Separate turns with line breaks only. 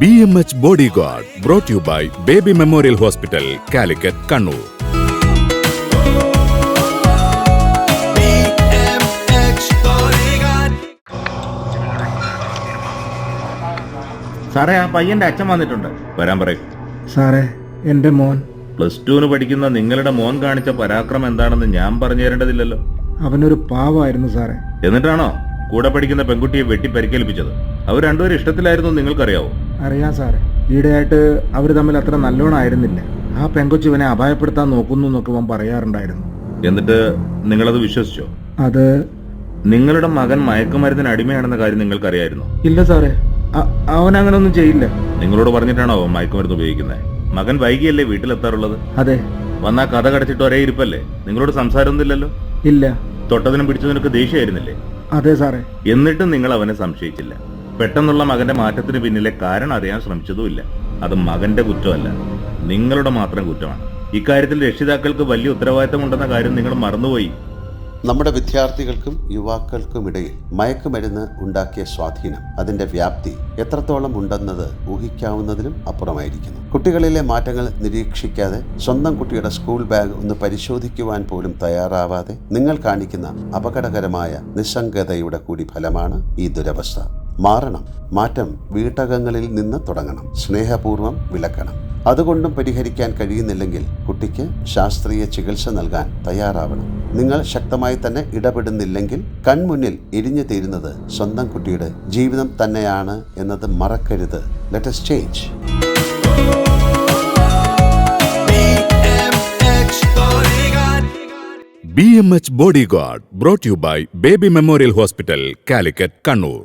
B M H bodyguard brought you by baby memorial hospital Calicut Kannur
സാറേ ആ പയ്യന്റെ അച്ഛൻ വന്നിട്ടുണ്ട്. വരാൻ പറയും.
സാറേ എന്റെ മോൻ.
പ്ലസ് ടുവിന് പഠിക്കുന്ന നിങ്ങളുടെ മോൻ കാണിച്ച പരാക്രമം എന്താണെന്ന് ഞാൻ പറഞ്ഞു തരേണ്ടതില്ലല്ലോ.
അവനൊരു പാവായിരുന്നു സാറേ.
എന്നിട്ടാണോ കൂടെ പഠിക്കുന്ന പെൺകുട്ടിയെ വെട്ടി പരിക്കേൽപ്പിച്ചത് അവർ രണ്ടുപേരും ഇഷ്ടത്തിലായിരുന്നു നിങ്ങൾക്കറിയാവോ?
അറിയാം സാറേ. ഈടെയായിട്ട് അവർ തമ്മിൽ അത്ര നല്ലോണമായിരുന്നില്ല ആ പെങ്കൊച്ചുവിനെ അപായപ്പെടുത്താൻ നോക്കുന്നു എന്നൊക്കെ അവൻ പറയാറുണ്ടായിരുന്നു.
എന്നിട്ട് നിങ്ങളത് വിശ്വസിച്ചോ?
അത്
നിങ്ങളുടെ മകൻ മയക്കുമരുന്നിന് അടിമയാണെന്ന കാര്യം നിങ്ങൾക്കറിയായിരുന്നു?
ഇല്ല സാറേ. അവൻ അവൻ അങ്ങനൊന്നും ചെയ്യില്ല.
നിങ്ങളോട് പറഞ്ഞിട്ടാണോ അവൻ മയക്കുമരുന്ന് ഉപയോഗിക്കുന്നത് മകൻ വൈകിയല്ലേ വീട്ടിലെത്താറുള്ളത്?
അതെ.
വന്നാ കഥ കടച്ചിട്ട് ഒരേ ഇരിപ്പല്ലേ? നിങ്ങളോട് സംസാരമൊന്നുമില്ലല്ലോ
ഇല്ല.
തൊട്ടതിനും പിടിച്ചതിനൊക്കെ ദേഷ്യമായിരുന്നില്ലേ?
അതെ സാറേ.
എന്നിട്ടും നിങ്ങൾ അവനെ സംശയിച്ചില്ല. പെട്ടെന്നുള്ള മകന്റെ മാറ്റത്തിന് പിന്നിലെ കാരണം അറിയാൻ ശ്രമിച്ചതുമില്ല. അത് മകന്റെ കുറ്റമല്ല. നിങ്ങളുടെ മാത്രം കുറ്റമാണ്. ഇക്കാര്യത്തിൽ രക്ഷിതാക്കൾക്ക് വലിയ ഉത്തരവാദിത്തം ഉത്തരവാദിത്തമുണ്ടെന്ന കാര്യം നിങ്ങൾ മറന്നുപോയി.
നമ്മുടെ വിദ്യാർത്ഥികൾക്കും യുവാക്കൾക്കുമിടയിൽ മയക്കുമരുന്ന് ഉണ്ടാക്കിയ സ്വാധീനം അതിന്റെ വ്യാപ്തി എത്രത്തോളം ഉണ്ടെന്നത് ഊഹിക്കാവുന്നതിലും അപ്പുറമായിരിക്കുന്നു. കുട്ടികളിലെ മാറ്റങ്ങൾ നിരീക്ഷിക്കാതെ സ്വന്തം കുട്ടിയുടെ സ്കൂൾ ബാഗ് ഒന്ന് പരിശോധിക്കുവാൻ പോലും തയ്യാറാവാതെ നിങ്ങൾ കാണിക്കുന്ന അപകടകരമായ നിസ്സംഗതയുടെ കൂടി ഫലമാണ് ഈ ദുരവസ്ഥ. മാറണം. മാറ്റം വീട്ടകങ്ങളിൽ നിന്ന് തുടങ്ങണം. സ്നേഹപൂർവം വിലക്കണം. അതുകൊണ്ടും പരിഹരിക്കാൻ കഴിയുന്നില്ലെങ്കിൽ കുട്ടിക്ക് ശാസ്ത്രീയ ചികിത്സ നൽകാൻ തയ്യാറാവണം. നിങ്ങൾ ശക്തമായി തന്നെ ഇടപെടുന്നില്ലെങ്കിൽ കൺമുന്നിൽ എരിഞ്ഞു തീരുന്നത് സ്വന്തം കുട്ടിയുടെ ജീവിതം തന്നെയാണ് എന്നത് മറക്കരുത്. Let's change
B M H bodyguard brought you by baby memorial hospital Calicut Kannur